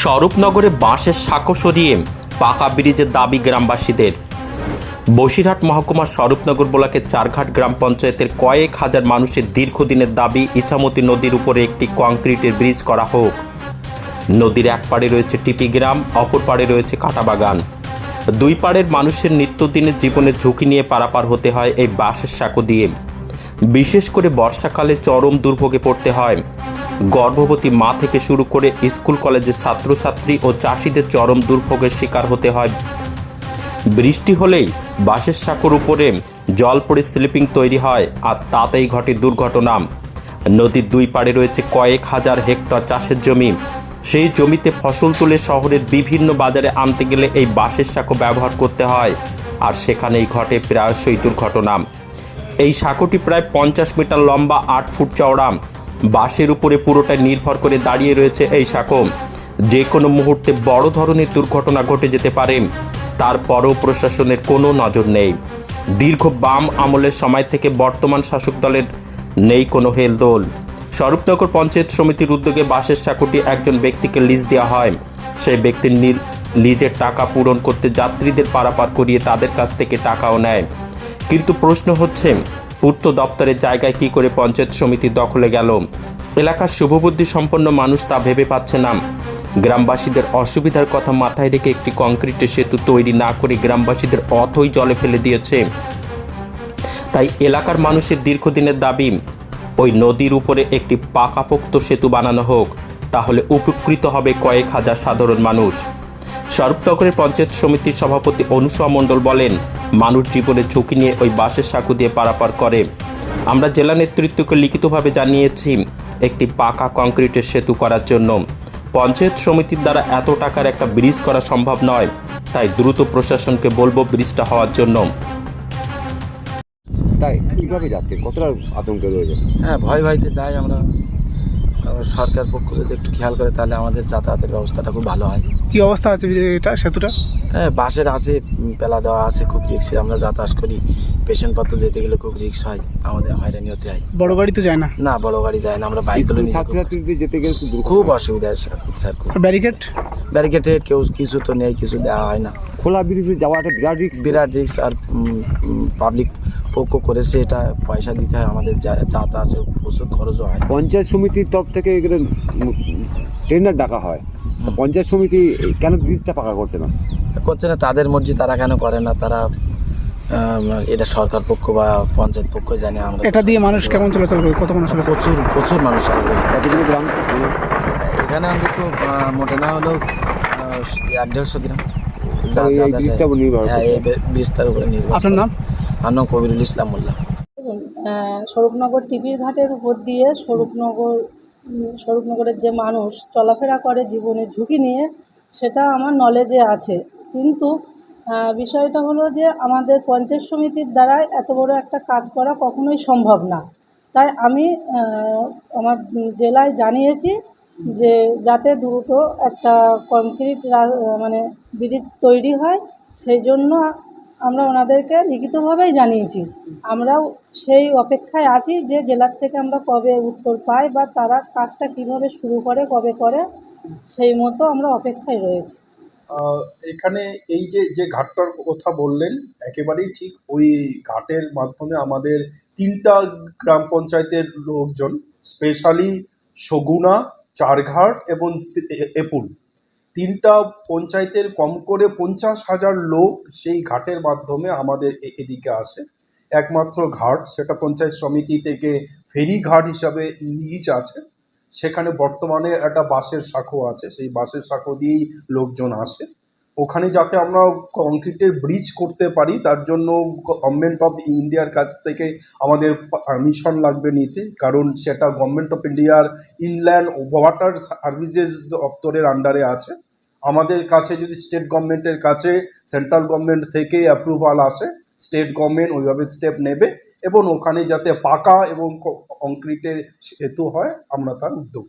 স্বরূপনগরে বাঁশের সাঁকো সরিয়ে পাকা ব্রিজের দাবি গ্রামবাসীদের। বসিরহাট মহকুমার স্বরূপনগর ব্লকের চারঘাট গ্রাম পঞ্চায়েতের কয়েক হাজার মানুষের দীর্ঘদিনের দাবি ইছামতি নদীর উপরে একটি কংক্রিটের ব্রিজ করা হোক। নদীর এক পাড়ে রয়েছে টিপি গ্রাম, অপর পাড়ে রয়েছে কাটাবাগান। দুই পাড়ের মানুষের নিত্যদিনের জীবনের ঝুঁকি নিয়ে পারাপার হতে হয় এই বাঁশের সাঁকো দিয়ে। বিশেষ করে বর্ষাকালে চরম দুর্ভোগে পড়তে হয়। গর্ভবতী মা থেকে শুরু করে স্কুল কলেজের ছাত্রছাত্রী ও চাষিদের চরম দুর্ভোগের শিকার হতে হয়। বৃষ্টি হলেই বাঁশের সাঁকোর উপরে জল পড়ে স্লিপিং তৈরি হয় আর তাতেই ঘটে দুর্ঘটনা। নদীর দুই পাড়ে রয়েছে কয়েক হাজার হেক্টর চাষের জমি। সেই জমিতে ফসল তুলে শহরের বিভিন্ন বাজারে আনতে গেলে এই বাঁশের সাঁকো ব্যবহার করতে হয় আর সেখানেই ঘটে প্রায়শই দুর্ঘটনা। এই সাঁকোটি প্রায় পঞ্চাশ মিটার লম্বা, আট ফুট চওড়া। বাঁশের উপরে পুরোটা নির্ভর করে দাঁড়িয়ে রয়েছে এই সাঁকো যে কোনো মুহূর্তে বড় ধরনের দুর্ঘটনা ঘটে যেতে পারে। তারপরও প্রশাসনের কোনো নজর নেই। দীর্ঘ বাম আমলের সময় থেকে বর্তমান শাসক দলের নেই কোনো হেলদোল। স্বরূপনগর পঞ্চায়েত সমিতির উদ্যোগে বাঁশের সাঁকোটি একজন ব্যক্তিকে লিজ দেওয়া হয়। সেই ব্যক্তির লিজের টাকা পূরণ করতে যাত্রীদের পারাপার করিয়ে তাদের কাছ থেকে টাকাও নেয়। কিন্তু প্রশ্ন হচ্ছে পূর্ত দপ্তরের জায়গায় কি করে পঞ্চায়েত সমিতি দখলে গেল? এলাকার শুভবুদ্ধি সম্পন্ন মানুষ তা ভেবে পাচ্ছে না। গ্রামবাসীদের অসুবিধার কথা মাথায় রেখে একটি কংক্রিটের সেতু তৈরি না করে গ্রামবাসীদের অথই জলে ফেলে দিয়েছে। তাই এলাকার মানুষের দীর্ঘদিনের দাবি, ওই নদীর উপরে একটি পাকাপোক্ত সেতু বানানো হোক, তাহলে উপকৃত হবে কয়েক হাজার সাধারণ মানুষ। স্বরূপনগরের পঞ্চায়েত সমিতির সভাপতি অনুসয়া মণ্ডল বলেন মানুষ জীবনের ঝুঁকি নিয়ে ওই বাঁশের সাঁকু দিয়ে পারাপার করে। আমরা জেলা নেতৃত্বকে লিখিতভাবে জানিয়েছি একটি পাকা কংক্রিটের সেতু করার জন্য। পঞ্চায়েত সমিতির দ্বারা এত টাকার একটা ব্রিজ করা সম্ভব নয় তাই দ্রুত প্রশাসনকে বলব ব্রিজটা হওয়ার জন্য। তাই কীভাবে যাচ্ছে? কতটা আতঙ্কে রয়েছে? হ্যাঁ ভয় ভয়তে যাই আমরা। সরকার পক্ষ যদি একটু খেয়াল করে তাহলে আমাদের যাতায়াতের ব্যবস্থাটা খুব ভালো হয়। কি অবস্থা আছে এটা সেতুটা? হ্যাঁ বাসের আছে পেলা দেওয়া আছে খুব রিক্সে আমরা যাতায়াত করি। পেশেন্ট পত্র যেতে গেলে খুব রিক্স হয় আমাদের হয়রানি হতে হয়। বড় গাড়ি তো যায় না? না বড় গাড়ি যায় না আমরা বাইক তুলে। ছাত্রছাত্রীদের যেতে গেলে খুব অসুবিধা হয় স্যার ব্যারিকেড? ব্যারিকেডে কেউ কিছু তো নেই কিছু দেওয়া হয় না। খোলা ব্রিজে যাওয়াটা বিরাট রিক্স বিরাট রিক্স আর পাবলিক পক্ষ করেছে এটা পয়সা দিতে হয় আমাদের যা- যাতায়াতের প্রচুর খরচও হয়। পঞ্চায়েত সমিতির তরফ থেকে এগুলো টেন্ডার ডাকা হয়। পঞ্চায়েত সমিতি কেন ব্রিজটা পাকা করছে না? করছে না তাদের মর্জি তারা কেন করে না? তারা এটা সরকার পক্ষ বা পঞ্চায়েত পক্ষ জানে আমরা এটা দিয়ে মানুষ কেমন চলাচল করে? কত মানুষ? প্রচুর প্রচুর মানুষ কতগুলো গ্রাম? এখানে অন্তত মোটে না হলেও এক দেড়শো গ্রাম। এই ব্রিজটার হ্যাঁ ব্রিজটার উপরে নির্ভর আপনার নাম? আমার কবিরুল ইসলাম মোল্লা। স্বরূপনগর টিভির ঘাটের উপর দিয়ে স্বরূপনগর স্বরূপনগরের যে মানুষ চলাফেরা করে জীবনের ঝুঁকি নিয়ে, সেটা আমার নলেজে আছে। কিন্তু বিষয়টা হলো যে আমাদের পঞ্চায়েত সমিতির দ্বারা এত বড় একটা কাজ করা কখনোই সম্ভব না। তাই আমি আমার জেলায় জানিয়েছি যে যাতে দ্রুত একটা কংক্রিট মানে ব্রিজ তৈরি হয়, সেই জন্য আমরা ওনাদেরকে লিখিতভাবেই জানিয়েছি। আমরাও সেই অপেক্ষায় আছি যে জেলার থেকে আমরা কবে উত্তর পাই বা তারা কাজটা কীভাবে শুরু করে, কবে করে, সেই মতো আমরা অপেক্ষায় রয়েছি। এখানে এই যে যে ঘাটটার কথা বললেন, একেবারেই ঠিক ওই ঘাটের মাধ্যমে আমাদের তিনটা গ্রাম পঞ্চায়েতের লোকজন, স্পেশালি সগুনা চারঘাট এবং এপুল তিনটা পঞ্চায়েতের কম করে পঞ্চাশ হাজার লোক সেই ঘাটের মাধ্যমে আমাদের এদিকে আসে। একমাত্র ঘাট, সেটা পঞ্চায়েত সমিতি থেকে ফেরি ঘাট হিসাবে লিজ আছে। সেখানে বর্তমানে একটা বাসের শাখো আছে। সেই বাসের শাখো দিয়েই লোকজন আসে। ওখানে যাতে আমরা কংক্রিটের ব্রিজ করতে পারি, তার জন্য গভর্নমেন্ট অফ ইন্ডিয়ার কাছ থেকে আমাদের পারমিশন লাগবে নিতে। কারণ সেটা গভর্নমেন্ট অফ ইন্ডিয়ার ইনল্যান্ড ওয়াটার সার্ভিসেস দপ্তরের আন্ডারে আছে। আমাদের কাছে যদি স্টেট গভর্নমেন্টের কাছে সেন্ট্রাল গভর্নমেন্ট থেকে অ্যাপ্রুভাল আসে স্টেট গভর্নমেন্ট ওইভাবে স্টেপ নেবে এবং ওখানে যাতে পাকা এবং কংক্রিটের সেতু হয়, আমরা তার উদ্যোগ